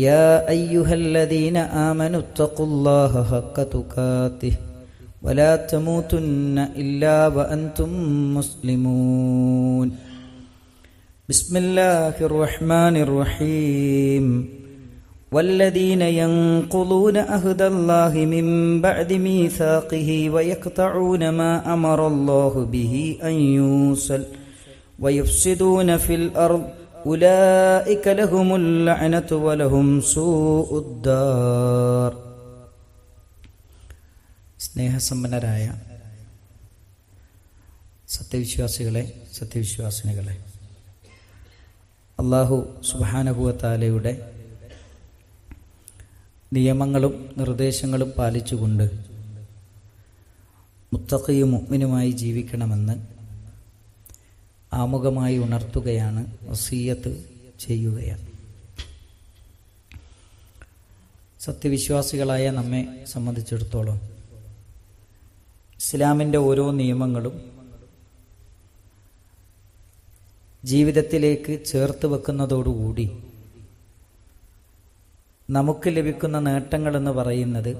يا أيها الذين آمنوا اتقوا الله حق تقاته ولا تموتن إلا وأنتم مسلمون. بسم الله الرحمن الرحيم. والذين ينقضون عهد الله من بعد ميثاقه ويقطعون ما أمر الله به أن يوصل ويفسدون في الأرض ഉലായിക ലഹുമുൽ ലഅനതു വലഹും സൂഉദ്ദാർ. സ്നേഹസമ്പന്നരായ സത്യവിശ്വാസികളെ സത്യവിശ്വാസിനികളെ അള്ളാഹു സുബാനഹുവത്താലയുടെ നിയമങ്ങളും നിർദ്ദേശങ്ങളും പാലിച്ചുകൊണ്ട് മുത്തഖയും മുഗ്മിനുമായി ജീവിക്കണമെന്ന് ആമുഖമായി ഉണർത്തുകയാണ് വസീയത്ത് ചെയ്യുകയാണ്. സത്യവിശ്വാസികളായ നമ്മെ സംബന്ധിച്ചിടത്തോളം ഇസ്ലാമിന്റെ ഓരോ നിയമങ്ങളും ജീവിതത്തിലേക്ക് ചേർത്ത് വെക്കുന്നതോടുകൂടി നമുക്ക് ലഭിക്കുന്ന നേട്ടങ്ങളെന്ന് പറയുന്നത്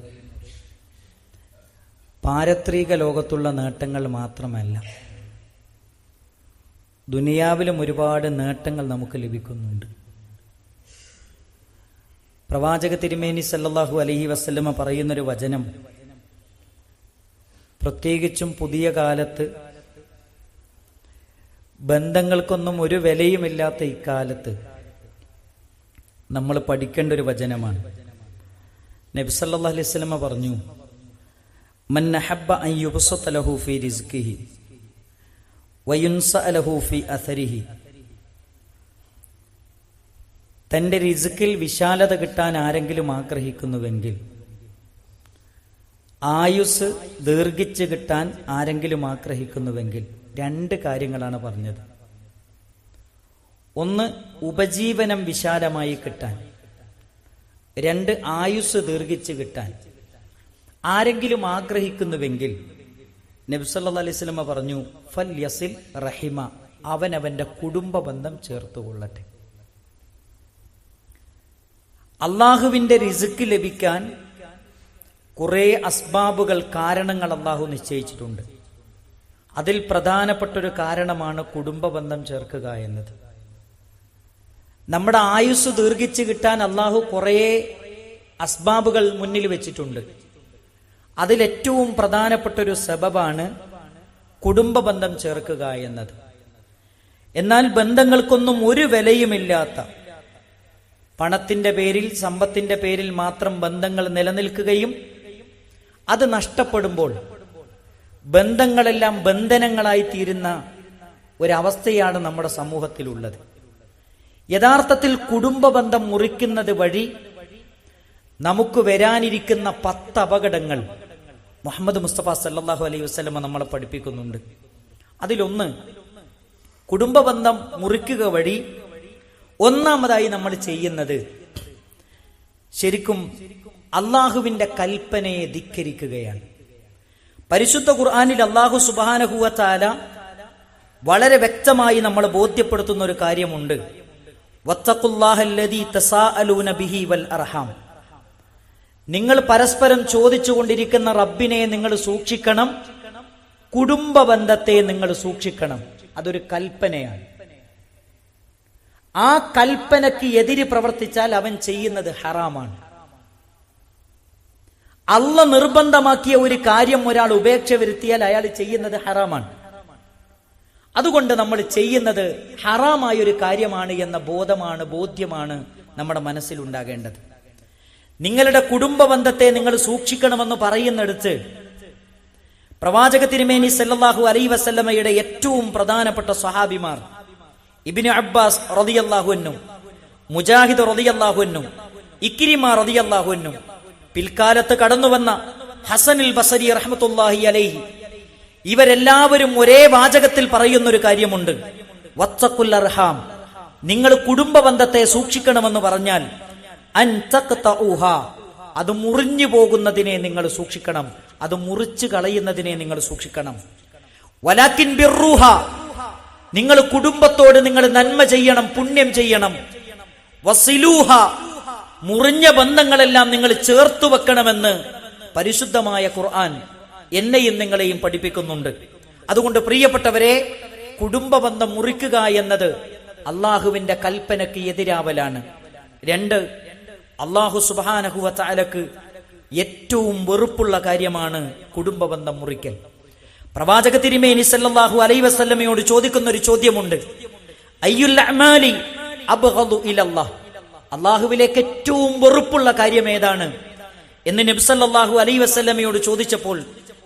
പാരത്രിക ലോകത്തുള്ള നേട്ടങ്ങൾ മാത്രമല്ല. ദുനിയാവിലും ഒരുപാട് നേട്ടങ്ങൾ നമുക്ക് ലഭിക്കുന്നുണ്ട്. പ്രവാചക തിരുമേനി സല്ലാഹു അലഹി വസ്ലമ പറയുന്നൊരു വചനം പ്രത്യേകിച്ചും പുതിയ കാലത്ത് ബന്ധങ്ങൾക്കൊന്നും ഒരു വിലയുമില്ലാത്ത ഇക്കാലത്ത് നമ്മൾ പഠിക്കേണ്ട ഒരു വചനമാണ്. നബി സല്ലല്ലാഹു അലൈഹി സ്വലമ പറഞ്ഞു മൻ അഹബ്ബ അൻ ഫീ തന്റെ റിസുക്കിൽ വിശാലത കിട്ടാൻ ആരെങ്കിലും ആഗ്രഹിക്കുന്നുവെങ്കിൽ ആയുസ് ദീർഘിച്ച് കിട്ടാൻ ആരെങ്കിലും ആഗ്രഹിക്കുന്നുവെങ്കിൽ രണ്ട് കാര്യങ്ങളാണ് പറഞ്ഞത്. ഒന്ന് ഉപജീവനം വിശാലമായി കിട്ടാൻ. രണ്ട് ആയുസ് ദീർഘിച്ച് കിട്ടാൻ. ആരെങ്കിലും ആഗ്രഹിക്കുന്നുവെങ്കിൽ നബ്സല്ലാ അലൈഹി പറഞ്ഞു ഫൽ യസിൽ റഹിമ. അവനവന്റെ കുടുംബ ബന്ധം ചേർത്തുകൊള്ളട്ടെ. അള്ളാഹുവിന്റെ റിസുക്ക് ലഭിക്കാൻ കുറേ അസ്ബാബുകൾ കാരണങ്ങൾ അള്ളാഹു നിശ്ചയിച്ചിട്ടുണ്ട്. അതിൽ പ്രധാനപ്പെട്ടൊരു കാരണമാണ് കുടുംബ ബന്ധം ചേർക്കുക എന്നത്. നമ്മുടെ ആയുസ് ദീർഘിച്ച് കിട്ടാൻ അള്ളാഹു കുറേ അസ്ബാബുകൾ മുന്നിൽ വെച്ചിട്ടുണ്ട്. അതിലേറ്റവും പ്രധാനപ്പെട്ട ഒരു സബബാണ് കുടുംബ ബന്ധം ചേർക്കുക എന്നത്. എന്നാൽ ബന്ധങ്ങൾക്കൊന്നും ഒരു വിലയുമില്ലാത്ത പണത്തിന്റെ പേരിൽ സമ്പത്തിന്റെ പേരിൽ മാത്രം ബന്ധങ്ങൾ നിലനിൽക്കുകയും അത് നഷ്ടപ്പെടുമ്പോൾ ബന്ധങ്ങളെല്ലാം ബന്ധനങ്ങളായി തീരുന്ന ഒരവസ്ഥയാണ് നമ്മുടെ സമൂഹത്തിലുള്ളത്. യഥാർത്ഥത്തിൽ കുടുംബ ബന്ധം മുറിക്കുന്നത് വഴി നമുക്ക് വരാനിരിക്കുന്ന പത്ത് അപകടങ്ങൾ മുഹമ്മദ് മുസ്തഫ സല്ലാഹു അലൈഹി വസ്ലമ നമ്മളെ പഠിപ്പിക്കുന്നുണ്ട്. അതിലൊന്ന് കുടുംബബന്ധം മുറിക്കുക വഴി ഒന്നാമതായി നമ്മൾ ചെയ്യുന്നത് ശരിക്കും അള്ളാഹുവിന്റെ കൽപ്പനയെ ധിക്കരിക്കുകയാണ്. പരിശുദ്ധ ഖുർആാനിൽ അള്ളാഹു സുബാനഹുവാല വളരെ വ്യക്തമായി നമ്മൾ ബോധ്യപ്പെടുത്തുന്ന ഒരു കാര്യമുണ്ട്. വത്തഖുല്ലാഹല്ലദീ തസാഅലൂന ബിഹി വൽ അർഹാം. നിങ്ങൾ പരസ്പരം ചോദിച്ചുകൊണ്ടിരിക്കുന്ന റബ്ബിനെ നിങ്ങൾ സൂക്ഷിക്കണം. കുടുംബ ബന്ധത്തെ നിങ്ങൾ സൂക്ഷിക്കണം. അതൊരു കൽപ്പനയാണ്. ആ കൽപ്പനയ്ക്ക് എതിര് പ്രവർത്തിച്ചാൽ അവൻ ചെയ്യുന്നത് ഹറാമാണ്. അല്ല നിർബന്ധമാക്കിയ ഒരു കാര്യം ഒരാൾ ഉപേക്ഷ വരുത്തിയാൽ അയാൾ ചെയ്യുന്നത് ഹറാമാണ്. അതുകൊണ്ട് നമ്മൾ ചെയ്യുന്നത് ഹറാമായ ഒരു കാര്യമാണ് എന്ന ബോധമാണ് ബോധ്യമാണ് നമ്മുടെ മനസ്സിലുണ്ടാകേണ്ടത്. നിങ്ങളുടെ കുടുംബ ബന്ധത്തെ നിങ്ങൾ സൂക്ഷിക്കണമെന്ന് പറയുന്നിടത്ത് പ്രവാചക തിരുമേനി സല്ലാഹു അലൈ വസല്ലമയുടെ ഏറ്റവും പ്രധാനപ്പെട്ട സ്വഹാബിമാർ ഇബിന് അബ്ബാസ് റതിയല്ലാഹുവിനും മുജാഹിദ് റതിയല്ലാഹുവിനും ഇക്കിരിമാർ റതിയല്ലാഹുവിനും പിൽക്കാലത്ത് കടന്നുവന്ന ഹസനിൽ ബസരി റഹ്മത്തുല്ലാഹി അലൈഹി ഇവരെല്ലാവരും ഒരേ വാചകത്തിൽ പറയുന്ന ഒരു കാര്യമുണ്ട്. വത്തക്കുൽ അർഹാം. നിങ്ങൾ കുടുംബ ബന്ധത്തെ സൂക്ഷിക്കണമെന്ന് പറഞ്ഞാൽ അൻ തഖ്തഉഹ അത് മുറിഞ്ഞു പോകുന്നതിനെ നിങ്ങൾ സൂക്ഷിക്കണം. അത് മുറിച്ചു കളയുന്നതിനെ നിങ്ങൾ സൂക്ഷിക്കണം. വലാക്കിൻ ബിർറൂഹ നിങ്ങൾ കുടുംബത്തോട് നിങ്ങൾ നന്മ ചെയ്യണം പുണ്യം ചെയ്യണം. വസിലൂഹ. മുറിഞ്ഞ ബന്ധങ്ങളെല്ലാം നിങ്ങൾ ചേർത്തു വെക്കണമെന്ന് പരിശുദ്ധമായ ഖുർആൻ എന്നെയും നിങ്ങളെയും പഠിപ്പിക്കുന്നുണ്ട്. അതുകൊണ്ട് പ്രിയപ്പെട്ടവരെ കുടുംബ ബന്ധം മുറിക്കുക എന്നത് അള്ളാഹുവിന്റെ കൽപ്പനയ്ക്ക് എതിരാവലാണ്. രണ്ട് അള്ളാഹു സുബാനഹുവലക്ക് ഏറ്റവും വെറുപ്പുള്ള കാര്യമാണ് കുടുംബ ബന്ധം മുറിക്കൽ. പ്രവാചക തിരുമേനി സല്ലാഹു അലൈ വസല്ലമയോട് ചോദിക്കുന്ന ഒരു ചോദ്യമുണ്ട് അള്ളാഹുവിലേക്ക് ഏറ്റവും വെറുപ്പുള്ള കാര്യം ഏതാണ്? എന്ന് നബ്സല്ലാഹു അലൈ വസല്ലമയോട് ചോദിച്ചപ്പോൾ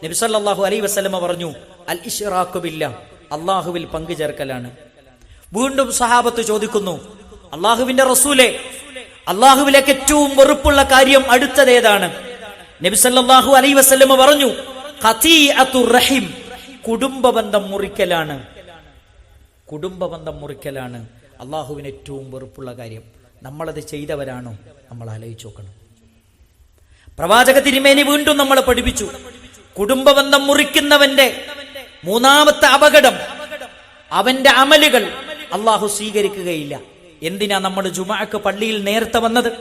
നബ്സല്ലാഹു അലൈ വസല്ലമ പറഞ്ഞു അൽ ഇഷ്റാഖുബില്ല അള്ളാഹുവിൽ പങ്കുചേർക്കലാണ് വീണ്ടും സഹാബത്ത് ചോദിക്കുന്നു അള്ളാഹുവിന്റെ റസൂലെ അള്ളാഹുവിലേക്ക് ഏറ്റവും വെറുപ്പുള്ള കാര്യം അടുത്തതേതാണ്. നബി സല്ലല്ലാഹു അലൈ വസ്ലമ പറഞ്ഞു റഹിം. കുടുംബ ബന്ധം മുറിക്കലാണ്. കുടുംബ ബന്ധം മുറിക്കലാണ്. അള്ളാഹുവിന് ഏറ്റവും വെറുപ്പുള്ള കാര്യം. നമ്മളത് ചെയ്തവരാണോ? നമ്മൾ ആലോചിച്ച് നോക്കണം. പ്രവാചക തിരുമേനി വീണ്ടും നമ്മളെ പഠിപ്പിച്ചു. കുടുംബ ബന്ധം മുറിക്കുന്നവന്റെ മൂന്നാമത്തെ അപകടം അവന്റെ അമലുകൾ അള്ളാഹു സ്വീകരിക്കുകയില്ല. എന്തിനാ നമ്മൾ ജുമാക്ക് പള്ളിയിൽ നേരത്തെ വന്നത്?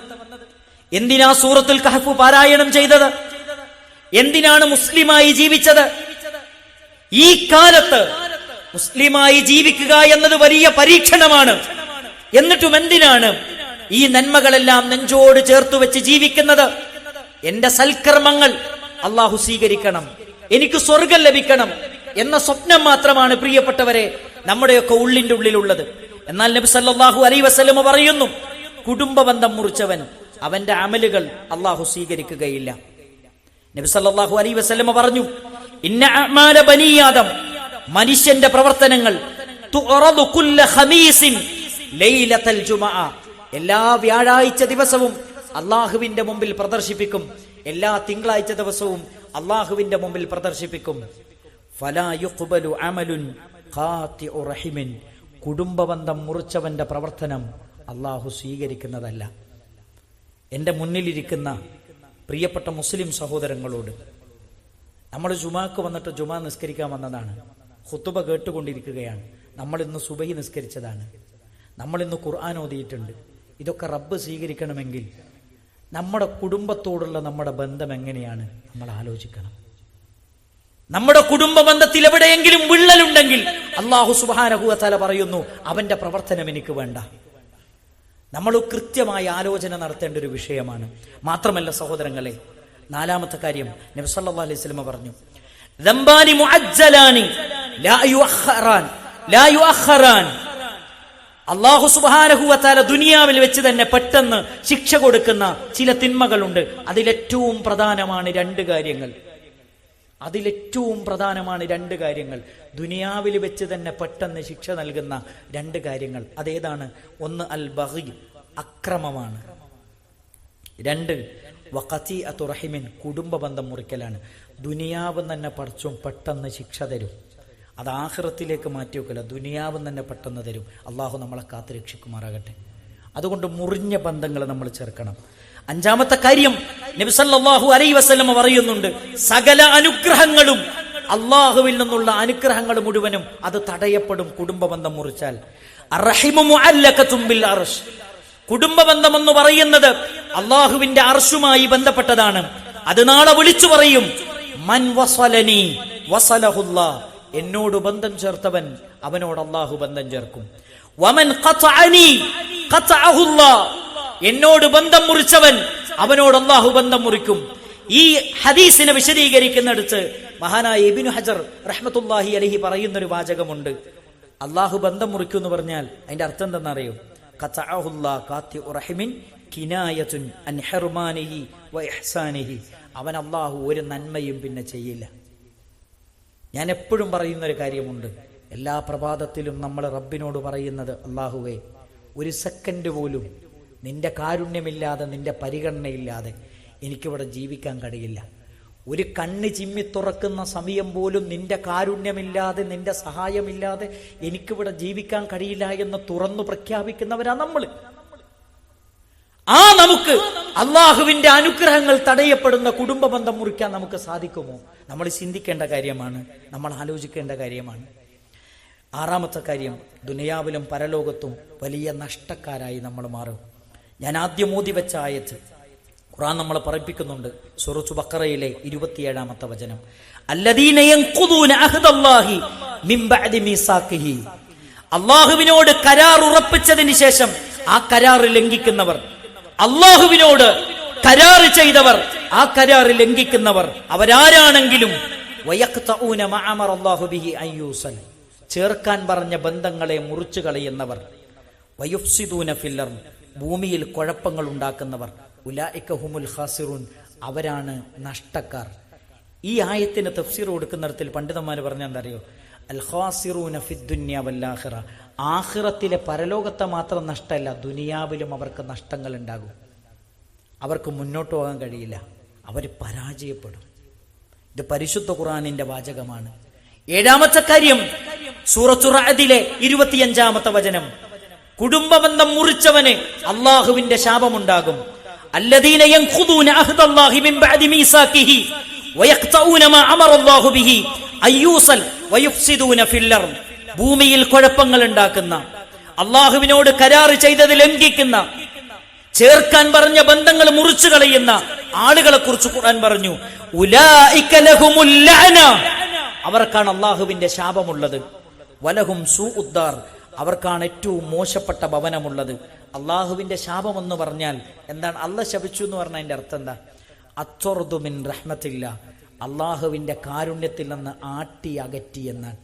എന്തിനാ സൂറത്തുൽ കഹഫ് പാരായണം ചെയ്തത്? എന്തിനാണ് മുസ്ലിമായി ജീവിച്ചത്? ഈ കാലത്ത് മുസ്ലിമായി ജീവിക്കുക എന്നത് വലിയ പരീക്ഷണമാണ്. എന്നിട്ടും എന്തിനാണ് ഈ നന്മകളെല്ലാം നെഞ്ചോട് ചേർത്ത് വെച്ച് ജീവിക്കുന്നത്? എന്റെ സൽക്കർമ്മങ്ങൾ അള്ളാഹു സ്വീകരിക്കണം. എനിക്ക് സ്വർഗം ലഭിക്കണം എന്ന സ്വപ്നം മാത്രമാണ് പ്രിയപ്പെട്ടവരെ നമ്മുടെയൊക്കെ ഉള്ളിന്റെ ഉള്ളിലുള്ളത്. എന്നാൽ നബി സല്ലല്ലാഹു അലൈ പറയുന്നു കുടുംബ ബന്ധം മുറിച്ചവൻ അവന്റെ അമലുകൾ അള്ളാഹു സ്വീകരിക്കുകയില്ല. നബി സല്ലല്ലാഹു അലൈഹി വസല്ലമ പറഞ്ഞു ഇന്ന മനുഷ്യന്റെ പ്രവർത്തനങ്ങൾ എല്ലാ വ്യാഴാഴ്ച ദിവസവും അള്ളാഹുവിന്റെ മുമ്പിൽ പ്രദർശിപ്പിക്കും എല്ലാ തിങ്കളാഴ്ച ദിവസവും അള്ളാഹുവിന്റെ മുമ്പിൽ പ്രദർശിപ്പിക്കും. കുടുംബബന്ധം മുറിച്ചവന്റെ പ്രവർത്തനം അള്ളാഹു സ്വീകരിക്കുന്നതല്ല. എന്റെ മുന്നിലിരിക്കുന്ന പ്രിയപ്പെട്ട മുസ്ലിം സഹോദരങ്ങളോട്. നമ്മൾ ജുമാക്ക് വന്നിട്ട് ജുമാ നിസ്കരിക്കാൻ വന്നതാണ്. ഹുത്തുബ കേട്ടുകൊണ്ടിരിക്കുകയാണ്. നമ്മൾ ഇന്ന് സുബഹി നിസ്കരിച്ചതാണ്. നമ്മൾ ഇന്ന് ഖുർആൻ ഓതിയിട്ടുണ്ട്. ഇതൊക്കെ റബ്ബ് സ്വീകരിക്കണമെങ്കിൽ നമ്മുടെ കുടുംബത്തോടുള്ള നമ്മുടെ ബന്ധം എങ്ങനെയാണ് നമ്മൾ ആലോചിക്കണം. നമ്മുടെ കുടുംബ ബന്ധത്തിൽ എവിടെയെങ്കിലും വിള്ളലുണ്ടെങ്കിൽ അള്ളാഹു സുബാനഹുവല പറയുന്നു അവന്റെ പ്രവർത്തനം എനിക്ക് വേണ്ട. നമ്മൾ കൃത്യമായി ആലോചന നടത്തേണ്ട ഒരു വിഷയമാണ്. മാത്രമല്ല സഹോദരങ്ങളെ നാലാമത്തെ കാര്യം നബ്സല്ലാ അലൈഹി സ്വലമ പറഞ്ഞു. അള്ളാഹു സുബാനഹുവത്താല ദുനിയാവിൽ വെച്ച് തന്നെ പെട്ടെന്ന് ശിക്ഷ കൊടുക്കുന്ന ചില തിന്മകളുണ്ട്. അതിലേറ്റവും പ്രധാനമാണ് രണ്ട് കാര്യങ്ങൾ. അതിലേറ്റവും പ്രധാനമാണ് രണ്ട് കാര്യങ്ങൾ. ദുനിയാവിൽ വെച്ച് തന്നെ പെട്ടെന്ന് ശിക്ഷ നൽകുന്ന രണ്ട് കാര്യങ്ങൾ. അതേതാണ്? ഒന്ന് അൽ ബഹി അക്രമമാണ്. രണ്ട് വഖത്തി അത്തുറഹിമിൻ കുടുംബ ബന്ധം മുറിക്കലാണ്. ദുനിയാവ് തന്നെ പഠിച്ചും പെട്ടെന്ന് ശിക്ഷ തരും. അത് ആഹ്റത്തിലേക്ക് മാറ്റി വെക്കില്ല ദുനിയാവ് തന്നെ പെട്ടെന്ന് തരും. അള്ളാഹു നമ്മളെ കാത്തു രക്ഷിക്കുമാറാകട്ടെ അതുകൊണ്ട് മുറിഞ്ഞ ബന്ധങ്ങൾ നമ്മൾ ചേർക്കണം. അഞ്ചാമത്തെ കാര്യം നബിസല്ലാഹു അലൈ വസ്ലമ പറയുന്നുണ്ട് സകല അനുഗ്രഹങ്ങളും അള്ളാഹുവിൽ നിന്നുള്ള അനുഗ്രഹങ്ങൾ മുഴുവനും അത് തടയപ്പെടും മുറിച്ചാൽ. കുടുംബ ബന്ധം ബിൽ അർശ്. കുടുംബബന്ധം എന്ന് പറയുന്നത് അള്ളാഹുവിന്റെ അർഷുമായി ബന്ധപ്പെട്ടതാണ്. അത് നാളെ വിളിച്ചു പറയും മൻ എന്നോട് ബന്ധം ചേർത്തവൻ അവനോട് അള്ളാഹു ബന്ധം ചേർക്കും. വമൻ എന്നോട് ബന്ധം മുറിച്ചവൻ അവനോട് അള്ളാഹു ബന്ധം മുറിക്കും. ഈ ഹദീസിനെ വിശദീകരിക്കുന്നിടത്ത് മഹാനായ ഇബിനു ഹജർ റഹ്മത്തുല്ലാഹി അലഹി പറയുന്ന ഒരു വാചകമുണ്ട്. അള്ളാഹു ബന്ധം മുറിക്കും എന്ന് പറഞ്ഞാൽ അതിന്റെ അർത്ഥം എന്താണെന്ന് ഖതഅഹുല്ലാ കാത്തി റഹിമിൻ കിനായത്തുൻ അൻ ഹർമാനിഹി വ ഇഹ്സാനിഹി. അവൻ അള്ളാഹു ഒരു നന്മയും പിന്നെ ചെയ്യില്ല. ഞാൻ എപ്പോഴും പറയുന്ന ഒരു കാര്യമുണ്ട്. എല്ലാ പ്രഭാതത്തിലും നമ്മൾ റബ്ബിനോട് പറയുന്നത് അള്ളാഹുവേ ഒരു സെക്കൻഡ് പോലും നിന്റെ കാരുണ്യമില്ലാതെ നിന്റെ പരിഗണനയില്ലാതെ എനിക്കിവിടെ ജീവിക്കാൻ കഴിയില്ല. ഒരു കണ്ണ് ചിമ്മി തുറക്കുന്ന സമയം പോലും നിന്റെ കാരുണ്യമില്ലാതെ നിന്റെ സഹായമില്ലാതെ എനിക്കിവിടെ ജീവിക്കാൻ കഴിയില്ല എന്ന് തുറന്നു പ്രഖ്യാപിക്കുന്നവരാ നമ്മൾ ആ നമുക്ക് അള്ളാഹുവിന്റെ അനുഗ്രഹങ്ങൾ തടയപ്പെടുന്ന കുടുംബ ബന്ധം മുറിക്കാൻ നമുക്ക് സാധിക്കുമോ? നമ്മൾ ചിന്തിക്കേണ്ട കാര്യമാണ്. നമ്മൾ ആലോചിക്കേണ്ട കാര്യമാണ്. ആറാമത്തെ കാര്യം ദുനിയാവിലും പരലോകത്തും വലിയ നഷ്ടക്കാരായി നമ്മൾ മാറും. ഞാൻ ആദ്യം മോദി വെച്ച ആയത്ത് ഖുറാൻ നമ്മളെ പറയിപ്പിക്കുന്നുണ്ട്. സുറച്ചു ബക്കറയിലെ ഇരുപത്തിയേഴാമത്തെ വചനം. അള്ളാഹുവിനോട് കരാർ ഉറപ്പിച്ചതിന് ശേഷം ആ കരാർ ലംഘിക്കുന്നവർ അള്ളാഹുവിനോട് കരാർ ചെയ്തവർ ആ കരാർ ലംഘിക്കുന്നവർ അവരാരാണെങ്കിലും ചേർക്കാൻ പറഞ്ഞ ബന്ധങ്ങളെ മുറിച്ചു കളയുന്നവർ വയുഫ്സിദൂന ഭൂമിയിൽ കുഴപ്പങ്ങൾ ഉണ്ടാക്കുന്നവർ ഉലായിക്ക ഹുമുൽ ഖാസിറൂൻ അവരാണ് നഷ്ടക്കാർ. ഈ ആയത്തിന് തഫ്സീർ കൊടുക്കുന്നിടത്തിൽ പണ്ഡിതന്മാർ പറഞ്ഞ എന്താ അറിയോ അൽ ഖാസിറൂന ഫിദ്ദുന്യ വല്ലാഹിറ ആഹിറത്തിലെ പരലോകത്തെ മാത്രം നഷ്ടമല്ല ദുനിയാവിലും അവർക്ക് നഷ്ടങ്ങൾ ഉണ്ടാകും. അവർക്ക് മുന്നോട്ട് പോകാൻ കഴിയില്ല. അവർ പരാജയപ്പെടും. ഇത് പരിശുദ്ധ ഖുറാനിന്റെ വാചകമാണ്. ഏഴാമത്തെ കാര്യം സൂറത്തുറഅദിലെ ഇരുപത്തിയഞ്ചാമത്തെ വചനം. കുടുംബബന്ധം മുറിച്ചവന് അള്ളാഹുവിന്റെ ശാപമുണ്ടാകും. ഭൂമിയിൽ കുഴപ്പങ്ങൾ ഉണ്ടാക്കുന്ന അള്ളാഹുവിനോട് കരാറ് ചെയ്തത് ലംഘിക്കുന്ന ചേർക്കാൻ പറഞ്ഞ ബന്ധങ്ങൾ മുറിച്ചു കളയുന്ന ആളുകളെ കുറിച്ച് കൂടാൻ പറഞ്ഞു അവർക്കാണ് അള്ളാഹുവിന്റെ ശാപമുള്ളത്. വലഹും സു ഉദ്ദാർ അവർക്കാണ് ഏറ്റവും മോശപ്പെട്ട ഭവനമുള്ളത്. ശാപം എന്ന് പറഞ്ഞാൽ എന്താണ്? അല്ല ശപിച്ചു എന്ന് പറഞ്ഞാൽ അതിന്റെ അർത്ഥം എന്താ? അത്തൊറുതുമിൻ റഹ്മത്തില്ല. അള്ളാഹുവിന്റെ കാരുണ്യത്തിൽ നിന്ന് ആട്ടി അകറ്റി എന്നാണ്.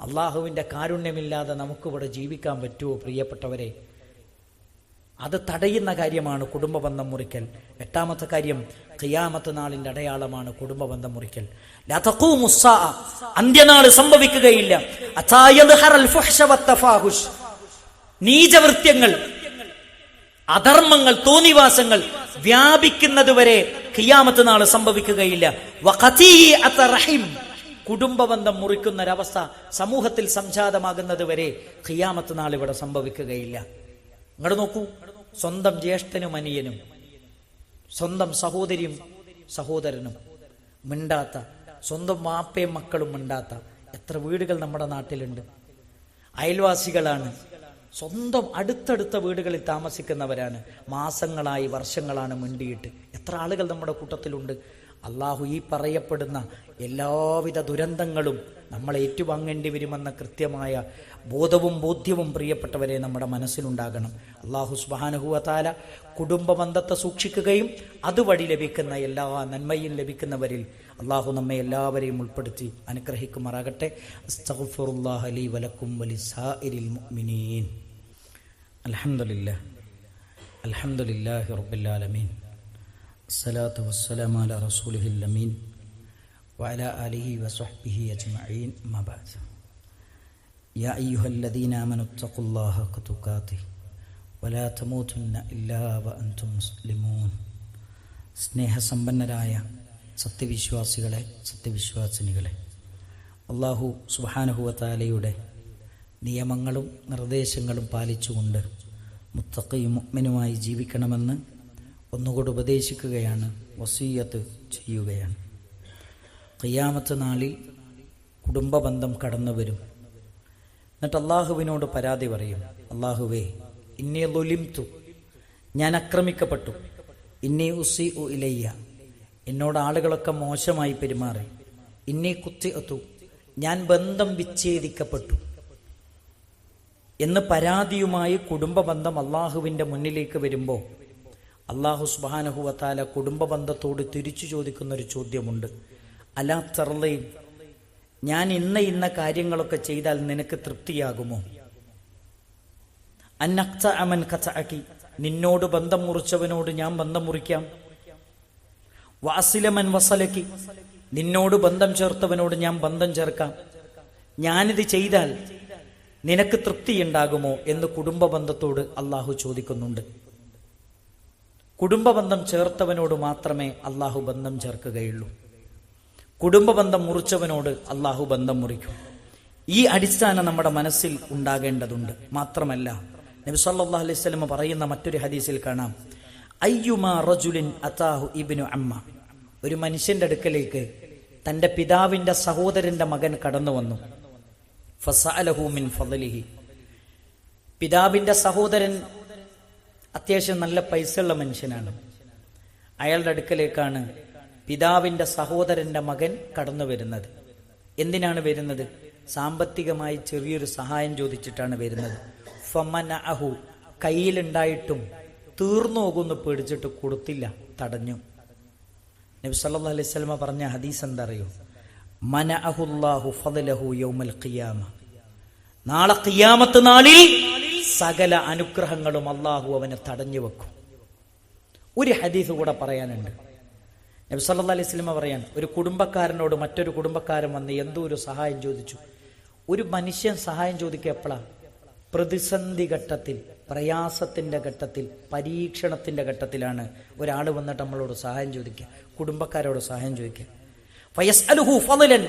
അള്ളാഹുവിന്റെ കാരുണ്യമില്ലാതെ നമുക്കിവിടെ ജീവിക്കാൻ പറ്റുമോ പ്രിയപ്പെട്ടവരെ? അത് തടയുന്ന കാര്യമാണ് കുടുംബബന്ധം മുറിക്കൽ എട്ടാമത്തെ കാര്യം ഖിയാമത്ത് നാളിന്റെ അടയാളമാണ് കുടുംബബന്ധം മുറിക്കൽ. അന്ത്യനാൾ സംഭവിക്കുകയില്ല. നീചവൃത്യങ്ങൾ അധർമ്മങ്ങൾ തോന്നിവാസങ്ങൾ വ്യാപിക്കുന്നതുവരെ ഖിയാമത്ത് നാൾ സംഭവിക്കുകയില്ല. കുടുംബബന്ധം മുറിക്കുന്നൊരവസ്ഥ സമൂഹത്തിൽ സംജാതമാകുന്നതുവരെ ഖിയാമത്ത് നാൾ ഇവിടെ സംഭവിക്കുകയില്ല ഇങ്ങോട്ട് നോക്കൂ. സ്വന്തം ജ്യേഷ്ഠനും അനിയനും സ്വന്തം സഹോദരിയും സഹോദരനും മിണ്ടാത്ത സ്വന്തം മാപ്പയും മക്കളും മിണ്ടാത്ത എത്ര വീടുകൾ നമ്മുടെ നാട്ടിലുണ്ട്. അയൽവാസികളാണ്. സ്വന്തം അടുത്തടുത്ത വീടുകളിൽ താമസിക്കുന്നവരാണ്. മാസങ്ങളായി വർഷങ്ങളാണ് മിണ്ടിയിട്ട്. എത്ര ആളുകൾ നമ്മുടെ കൂട്ടത്തിലുണ്ട്. അള്ളാഹു ഈ പറയപ്പെടുന്ന എല്ലാവിധ ദുരന്തങ്ങളും നമ്മൾ ഏറ്റുവാങ്ങേണ്ടി വരുമെന്ന കൃത്യമായ ബോധവും ബോധ്യവും പ്രിയപ്പെട്ടവരെ നമ്മുടെ മനസ്സിലുണ്ടാകണം. അള്ളാഹു സുബാനുഹുവതാല കുടുംബബന്ധത്തെ സൂക്ഷിക്കുകയും അതുവഴി ലഭിക്കുന്ന എല്ലാ നന്മയും ലഭിക്കുന്നവരിൽ അള്ളാഹു നമ്മെ എല്ലാവരെയും ഉൾപ്പെടുത്തി അനുഗ്രഹിക്കുമാറാകട്ടെ. അസ്തഗ്ഫിറുല്ലാഹ് ലീ വലക്കും വലിസാഇരിൽ മുഅ്മിനീൻ. റബ്ബിൽ ആലമീൻ. الصلاة والسلام على رسوله الأمين وعلى آله وصحبه أجمعين ما بعد يا أيها الذين آمنوا اتقوا الله حق تقاته ولا تموتن إلا وأنتم مسلمون സ്നേഹസമ്പന്നരായ സത്യവിശ്വാസികളെ സത്യവിശ്വാസിനികളെ അള്ളാഹു സുബാനുഹുവത്താലയുടെ നിയമങ്ങളും നിർദ്ദേശങ്ങളും പാലിച്ചുകൊണ്ട് മുത്തക്കയും മുഗ്മിനുമായി ജീവിക്കണമെന്ന് ഒന്നുകൂടി ഉപദേശിക്കുകയാണ് വസീയത്ത് ചെയ്യുകയാണ്. ഖിയാമത്ത് നാളിൽ കുടുംബ ബന്ധം കടന്നു വരും എന്നിട്ട് അള്ളാഹുവിനോട് പരാതി പറയും അള്ളാഹുവേ ഇന്നെ ലൊലിംതു ഞാൻ ആക്രമിക്കപ്പെട്ടു. ഇന്നെ ഉസി ഉ ഇലയ്യ എന്നോട് ആളുകളൊക്കെ മോശമായി പെരുമാറി. ഇന്നെ കുത്തി എത്തു ഞാൻ ബന്ധം വിച്ഛേദിക്കപ്പെട്ടു. എന്ന് പരാതിയുമായി കുടുംബ ബന്ധം അള്ളാഹുവിന്റെ മുന്നിലേക്ക് വരുമ്പോൾ അള്ളാഹു സുബാനഹുവത്താല കുടുംബ ബന്ധത്തോട് തിരിച്ചു ചോദിക്കുന്ന ഒരു ചോദ്യമുണ്ട്. അലാ തർലയും ഞാൻ ഇന്ന ഇന്ന കാര്യങ്ങളൊക്കെ ചെയ്താൽ നിനക്ക് തൃപ്തിയാകുമോ? അന്നക്ത അമൻ കഥാക്കി നിന്നോട് ബന്ധം മുറിച്ചവനോട് ഞാൻ ബന്ധം മുറിക്കാം. വാസിലമൻ വസലക്കി നിന്നോട് ബന്ധം ചേർത്തവനോട് ഞാൻ ബന്ധം ചേർക്കാം. ഞാനിത് ചെയ്താൽ നിനക്ക് തൃപ്തിയുണ്ടാകുമോ എന്ന് കുടുംബ ബന്ധത്തോട് അള്ളാഹു ചോദിക്കുന്നുണ്ട്. കുടുംബ ബന്ധം ചേർത്തവനോട് മാത്രമേ അള്ളാഹു ബന്ധം ചേർക്കുകയുള്ളൂ. കുടുംബബന്ധം മുറിച്ചവനോട് അള്ളാഹു ബന്ധം മുറിക്കും. ഈ അടിസ്ഥാനം നമ്മുടെ മനസ്സിൽ ഉണ്ടാകേണ്ടതുണ്ട്. മാത്രമല്ല നബി സല്ലല്ലാഹു അലൈഹി പറയുന്ന മറ്റൊരു ഹദീസിൽ കാണാം. അയ്യുമാ റജുലിൻ അതാഹു ഇബിനു അമ്മ. ഒരു മനുഷ്യന്റെ അടുക്കലേക്ക് തന്റെ പിതാവിന്റെ സഹോദരന്റെ മകൻ കടന്നു വന്നു. ഫസഅലഹു മിൻ ഫضലിഹി പിതാവിന്റെ സഹോദരൻ അത്യാവശ്യം നല്ല പൈസയുള്ള മനുഷ്യനാണ്. അയാളുടെ അടുക്കലേക്കാണ് പിതാവിന്റെ സഹോദരന്റെ മകൻ കടന്നു വരുന്നത്. എന്തിനാണ് വരുന്നത്? സാമ്പത്തികമായി ചെറിയൊരു സഹായം ചോദിച്ചിട്ടാണ് വരുന്നത്. ഫമന അഹു കയ്യിലുണ്ടായിട്ടും തീർന്നു പോകുമെന്ന് പേടിച്ചിട്ട് കൊടുത്തില്ല തടഞ്ഞു. നബി സല്ലല്ലാഹു അലൈഹി വസല്ലമ പറഞ്ഞ ഹദീസ് എന്താ അറിയോ മന അഹുല്ലാഹു ഫദലഹു യൗമൽ ഖിയാമ. നാളെ ഖിയാമത്ത് നാളിൽ സകല അനുഗ്രഹങ്ങളും അള്ളാഹു അവനെ തടഞ്ഞു വെക്കും. ഒരു ഹദീസ് കൂടെ പറയാനുണ്ട്. നബി സല്ലാ അലൈഹി സ്വലമ പറയാൻ ഒരു കുടുംബക്കാരനോട് മറ്റൊരു കുടുംബക്കാരൻ വന്ന് എന്തോ ഒരു സഹായം ചോദിച്ചു. ഒരു മനുഷ്യൻ സഹായം ചോദിക്കുക എപ്പോഴാണ് പ്രതിസന്ധി ഘട്ടത്തിൽ പ്രയാസത്തിന്റെ ഘട്ടത്തിൽ പരീക്ഷണത്തിന്റെ ഘട്ടത്തിലാണ് ഒരാൾ വന്നിട്ട് നമ്മളോട് സഹായം ചോദിക്കുക കുടുംബക്കാരോട് സഹായം ചോദിക്കുക. ഫയസ്അലുഹു ഫളലൻ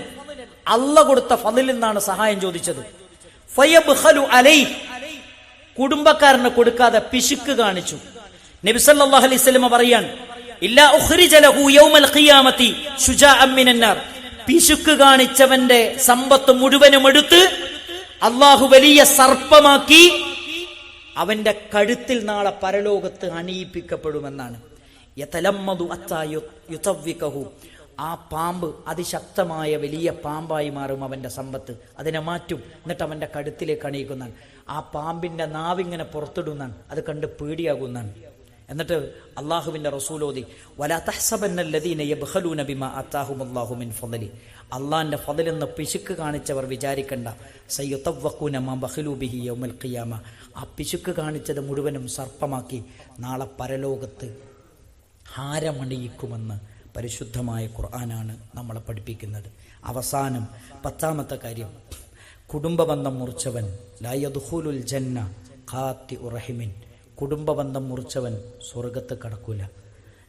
അല്ല കൊടുത്ത ഫളിൽ നിന്നാണ് സഹായം ചോദിച്ചത്. ഫയബ്ഖലു അലൈഹി. കുടുംബക്കാരന് കൊടുക്കാതെ പിശുക്ക് കാണിച്ചു. നബി സല്ലല്ലാഹു അലൈഹി വസല്ലം പറയാൻ പിശുക്ക് കാണിച്ചവന്റെ സമ്പത്ത് മുഴുവനും എടുത്ത് അള്ളാഹു വലിയ സർപ്പമാക്കി അവന്റെ കഴുത്തിൽ നാളെ പരലോകത്ത് അണിയിപ്പിക്കപ്പെടുമെന്നാണ്. ആ പാമ്പ് അതിശക്തമായ വലിയ പാമ്പായി മാറും അവന്റെ സമ്പത്ത്. അതിനെ മാറ്റും. എന്നിട്ട് അവന്റെ കഴുത്തിലേക്ക് അണിയിക്കുന്നതാണ്. ആ പാമ്പിന്റെ നാവിങ്ങനെ പുറത്തിടുന്നാണ്. അത് കണ്ട് പേടിയാകുന്നാണ്. എന്നിട്ട് അള്ളാഹുവിന്റെ റസൂലോതി വലാ ഫതിലെന്ന് യബ്ഖലൂന ബിമാ അത്താഹുമുല്ലാഹു മിൻ ഫളലി അള്ളാഹിന്റെ ഫضലെന്ന് പിശുക്ക് കാണിച്ചവർ വിചാരിക്കണ്ട. സയ്യുതവ്വഖൂന മാ ബഖലൂ ബിഹി യൗമൽ ഖിയാമ. ആ പിശുക്ക് കാണിച്ചത് മുഴുവനും സർപ്പമാക്കി. നാളെ പരലോകത്ത് ഹാരമണിയിക്കുമെന്ന് പരിശുദ്ധമായ ഖുർആനാണ് നമ്മളെ പഠിപ്പിക്കുന്നത്. അവസാനം പത്താമത്തെ കാര്യം. കുടുംബബന്ധം മുറിച്ചവൻ ലായദുഹുലുൽ ജന്ന ഖാത്തി ഉറഹിമിൻ കുടുംബബന്ധം മുറിച്ചവൻ സ്വർഗത്ത് കടക്കൂല.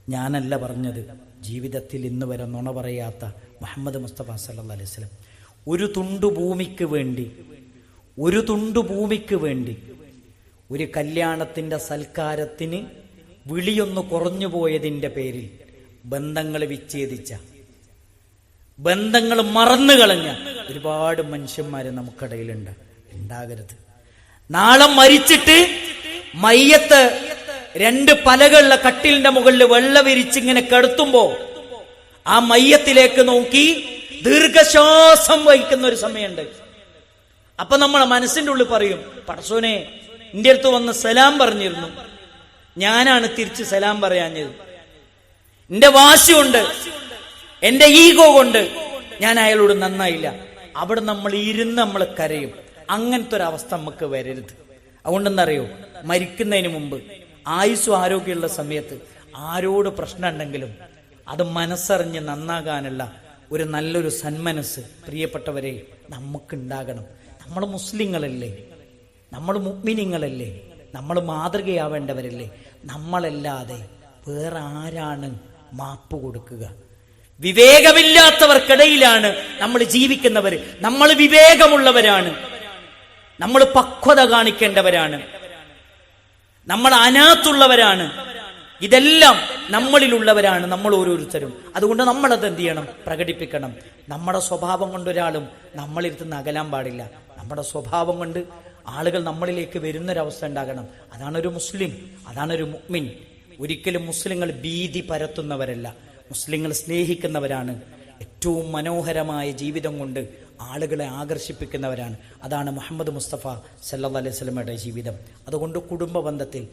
ഞാനല്ല പറഞ്ഞത് ജീവിതത്തിൽ ഇന്ന് വരെ നുണ പറയാത്ത മുഹമ്മദ് മുസ്തഫ സല്ലാ അലൈഹി സ്വലം ഒരു തുണ്ടു ഭൂമിക്ക് വേണ്ടി ഒരു തുണ്ടു ഭൂമിക്ക് വേണ്ടി ഒരു കല്യാണത്തിന്റെ സൽക്കാരത്തിന് വിളിയൊന്ന് കുറഞ്ഞു പോയതിന്റെ പേരിൽ ബന്ധങ്ങൾ വിച്ഛേദിച്ച ബന്ധങ്ങൾ മറന്നു കളഞ്ഞ ഒരുപാട് മനുഷ്യന്മാര് നമുക്കിടയിലുണ്ട്. ഉണ്ടാകരുത്. നാളെ മരിച്ചിട്ട് മയ്യത്ത് രണ്ട് പലകളുള്ള കട്ടിലിന്റെ മുകളിൽ വെള്ള വിരിച്ചിങ്ങനെ കെടുത്തുമ്പോ ആ മയ്യത്തിലേക്ക് നോക്കി ദീർഘശ്വാസം വഹിക്കുന്ന ഒരു സമയമുണ്ട്. അപ്പൊ നമ്മൾ മനസ്സിന്റെ ഉള്ളിൽ പറയും പടസോനെ എന്റെ അടുത്ത് വന്ന് സലാം പറഞ്ഞിരുന്നു. ഞാനാണ് തിരിച്ച് സലാം പറയാഞ്ഞത്. എന്റെ വാശിയുണ്ട്. എന്റെ ഈഗോ കൊണ്ട് ഞാൻ അയാളോട് നന്നായില്ല. അവിടെ നമ്മൾ ഇരുന്ന് നമ്മൾ കരയും. അങ്ങനത്തെ ഒരു അവസ്ഥ നമുക്ക് വരരുത്. അതുകൊണ്ടെന്നറിയോ? മരിക്കുന്നതിന് മുമ്പ് ആയുസ്സും ആരോഗ്യമുള്ള സമയത്ത് ആരോട് പ്രശ്നം ഉണ്ടെങ്കിലും അത് മനസ്സറിഞ്ഞ് നന്നാകാനുള്ള ഒരു നല്ലൊരു സന്മനസ് പ്രിയപ്പെട്ടവരെ നമുക്കുണ്ടാകണം. നമ്മൾ മുസ്ലിങ്ങളല്ലേ? നമ്മൾ മുഗ്മിനിങ്ങളല്ലേ നമ്മൾ മാതൃകയാവേണ്ടവരല്ലേ? നമ്മളല്ലാതെ വേറെ ആരാണ് മാപ്പ് കൊടുക്കുക? വിവേകമില്ലാത്തവർക്കിടയിലാണ് നമ്മൾ ജീവിക്കുന്നവർ. നമ്മൾ വിവേകമുള്ളവരാണ്. നമ്മൾ പക്വത കാണിക്കേണ്ടവരാണ്. നമ്മൾ അനാത്തുള്ളവരാണ് ഇതെല്ലാം നമ്മളിലുള്ളവരാണ് നമ്മൾ ഓരോരുത്തരും. അതുകൊണ്ട് നമ്മളത് എന്ത് ചെയ്യണം? പ്രകടിപ്പിക്കണം. നമ്മുടെ സ്വഭാവം കൊണ്ട് ഒരാളും നമ്മളിരുത്തുന്ന അകലാൻ പാടില്ല. നമ്മുടെ സ്വഭാവം കൊണ്ട് ആളുകൾ നമ്മളിലേക്ക് വരുന്നൊരവസ്ഥ ഉണ്ടാകണം. അതാണ് ഒരു മുസ്ലിം അതാണ് ഒരു മുഅ്മിൻ. ഒരിക്കലും മുസ്ലിങ്ങൾ ഭീതി പരത്തുന്നവരല്ല. മുസ്ലിങ്ങൾ സ്നേഹിക്കുന്നവരാണ്. ഏറ്റവും മനോഹരമായ ജീവിതം കൊണ്ട് ആളുകളെ ആകർഷിപ്പിക്കുന്നവരാണ്. അതാണ് മുഹമ്മദ് മുസ്തഫ സല്ലാ അലൈഹി സ്വലമയുടെ ജീവിതം. അതുകൊണ്ട് കുടുംബ ബന്ധത്തിൽ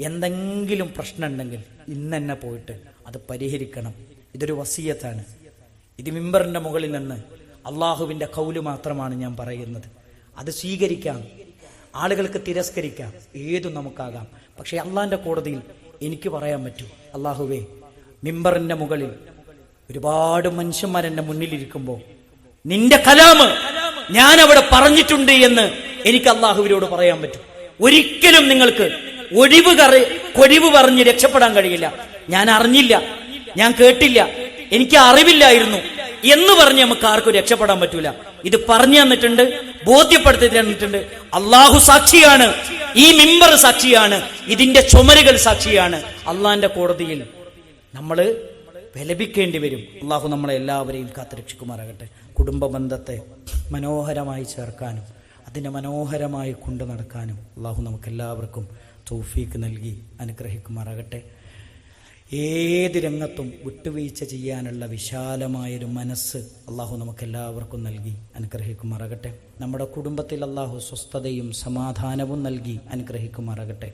എന്തെങ്കിലും പ്രശ്നമുണ്ടെങ്കിൽ ഇന്ന് പോയിട്ട് അത് പരിഹരിക്കണം. ഇതൊരു വസീയത്താണ്. ഇത് മിമ്പറിന്റെ മുകളിൽ നിന്ന് അള്ളാഹുവിന്റെ കൗൽ മാത്രമാണ് ഞാൻ പറയുന്നത്. അത് സ്വീകരിക്കാം. ആളുകൾക്ക് തിരസ്കരിക്കാം. ഏതും നമുക്കാകാം. പക്ഷേ അള്ളാഹിന്റെ കോടതിയിൽ എനിക്ക് പറയാൻ പറ്റൂ. അള്ളാഹുവേ മിമ്പറിന്റെ മുകളിൽ ഒരുപാട് മനുഷ്യന്മാരെന്റെ മുന്നിലിരിക്കുമ്പോൾ നിന്റെ കലാമ് ഞാൻ അവിടെ പറഞ്ഞിട്ടുണ്ട് എന്ന് എനിക്ക് അള്ളാഹുവിനോട് പറയാൻ പറ്റും. ഒരിക്കലും നിങ്ങൾക്ക് ഒഴിവ് കറി കൊഴിവ് പറഞ്ഞ് രക്ഷപ്പെടാൻ കഴിയില്ല. ഞാൻ അറിഞ്ഞില്ല ഞാൻ കേട്ടില്ല എനിക്ക് അറിവില്ലായിരുന്നു എന്ന് പറഞ്ഞ് നമുക്ക് ആർക്കും രക്ഷപ്പെടാൻ പറ്റൂല. ഇത് പറഞ്ഞു തന്നിട്ടുണ്ട് ബോധ്യപ്പെടുത്തി തന്നിട്ടുണ്ട്. അള്ളാഹു സാക്ഷിയാണ് ഈ മിമ്പർ സാക്ഷിയാണ് ഇതിന്റെ ചുമരുകൾ സാക്ഷിയാണ്. അള്ളാന്റെ കോടതിയിൽ നമ്മൾ വിലപിക്കേണ്ടി വരും. അള്ളാഹു നമ്മളെ എല്ലാവരെയും കാത്തുരക്ഷിക്കുമാറാകട്ടെ. കുടുംബ ബന്ധത്തെ മനോഹരമായി ചേർക്കാനും അതിനെ മനോഹരമായി കൊണ്ടു നടക്കാനും അള്ളാഹു നമുക്ക് എല്ലാവർക്കും തൗഫീക്ക് നൽകി അനുഗ്രഹിക്കുമാറാകട്ടെ. ഏത് രംഗത്തും വിട്ടുവീഴ്ച ചെയ്യാനുള്ള വിശാലമായൊരു മനസ്സ് അള്ളാഹു നമുക്കെല്ലാവർക്കും നൽകി അനുഗ്രഹിക്കുമാറാകട്ടെ. നമ്മുടെ കുടുംബത്തിൽ അള്ളാഹു സ്വസ്ഥതയും സമാധാനവും നൽകി അനുഗ്രഹിക്കുമാറാകട്ടെ.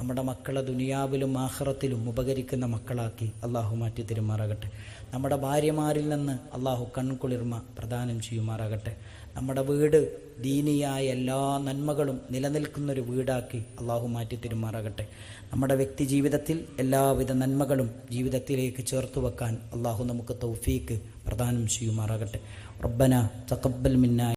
നമ്മുടെ മക്കളെ ദുനിയാവിലും ആഹ്റത്തിലും ഉപകരിക്കുന്ന മക്കളാക്കി അള്ളാഹു മാറ്റി തിരുമാറാകട്ടെ. നമ്മുടെ ഭാര്യമാരിൽ നിന്ന് അള്ളാഹു കൺകുളിർമ പ്രദാനം ചെയ്യുമാറാകട്ടെ. നമ്മുടെ വീട് ദീനിയായ എല്ലാ നന്മകളും നിലനിൽക്കുന്നൊരു വീടാക്കി അള്ളാഹു മാറ്റി തിരുമാറാകട്ടെ. നമ്മുടെ വ്യക്തി ജീവിതത്തിൽ എല്ലാവിധ നന്മകളും ജീവിതത്തിലേക്ക് ചേർത്ത് വെക്കാൻ അള്ളാഹു നമുക്ക് തൗഫീക്ക് പ്രദാനം ചെയ്യുമാറാകട്ടെ. റബ്ബന ചക്കബൽ മിന്ന